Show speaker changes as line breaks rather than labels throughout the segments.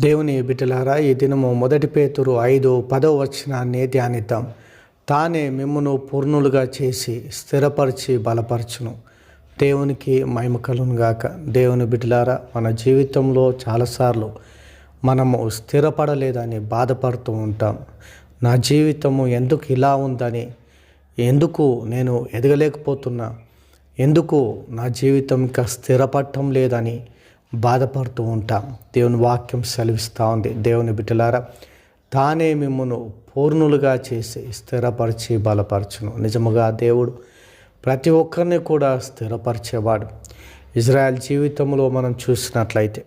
దేవుని బిడ్డలారా ఈ దినము మొదటి పేతురు ఐదు పదో వచనాన్ని ధ్యానిద్దాం. తానే మిమ్మను పూర్ణులుగా చేసి స్థిరపరిచి బలపరచును. దేవునికి మహిమ గాక. దేవుని బిడ్డలారా మన జీవితంలో చాలాసార్లు మనము స్థిరపడలేదని బాధపడుతూ ఉంటాం. నా జీవితము ఎందుకు ఇలా ఉందని ఎందుకు నేను ఎదగలేకపోతున్నా ఎందుకు నా జీవితం ఇంకా స్థిరపడటం లేదని బాధపడుతూ ఉంటాం. దేవుని వాక్యం సెలవిస్తూ ఉంది. దేవుని బిడ్డలారా తానే మిమ్మను పూర్ణులుగా చేసి స్థిరపరిచి బలపరచును. నిజముగా దేవుడు ప్రతి ఒక్కరిని కూడా స్థిరపరిచేవాడు. ఇజ్రాయెల్ జీవితంలో మనం చూసినట్లయితే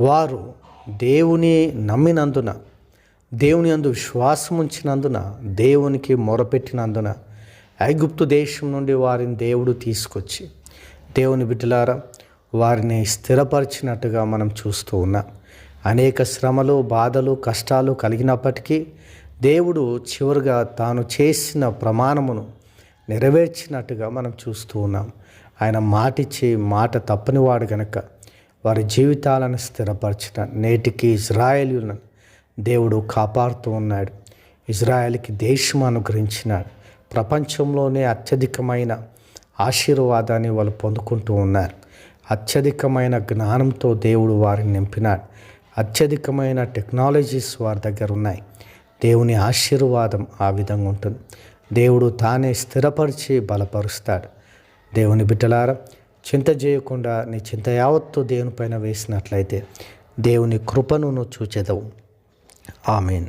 వారు దేవుని నమ్మినందున దేవుని అందు విశ్వాసం ఉంచినందున దేవునికి మొరపెట్టినందున ఐగుప్తు దేశం నుండి వారిని దేవుడు తీసుకొచ్చి దేవుని బిడ్డలారా వారిని స్థిరపరిచినట్టుగా మనం చూస్తూ ఉన్నాం. అనేక శ్రమలు బాధలు కష్టాలు కలిగినప్పటికీ దేవుడు చివరిగా తాను చేసిన ప్రమాణమును నెరవేర్చినట్టుగా మనం చూస్తూ ఉన్నాం. ఆయన మాటిచ్చి మాట తప్పనివాడు గనక వారి జీవితాలను స్థిరపరచిన నేటికి ఇజ్రాయేలులను దేవుడు కాపాడుతూ ఉన్నాడు. ఇజ్రాయెల్కి దేశం అనుగ్రహించినాడు. ప్రపంచంలోనే అత్యధికమైన ఆశీర్వాదాన్ని వాళ్ళు పొందుకుంటూ ఉన్నారు. అత్యధికమైన జ్ఞానంతో దేవుడు వారిని నింపినాడు. అత్యధికమైన టెక్నాలజీస్ వారి దగ్గర ఉన్నాయి. దేవుని ఆశీర్వాదం ఆ విధంగా ఉంటుంది. దేవుడు తానే స్థిరపరిచి బలపరుస్తాడు. దేవుని బిడ్డలారా చింత చేయకుండా నీ చింత యావత్తు దేవుని పైన వేసినట్లయితే దేవుని కృపను నువ్వు చూచెదవు. ఆమెన్.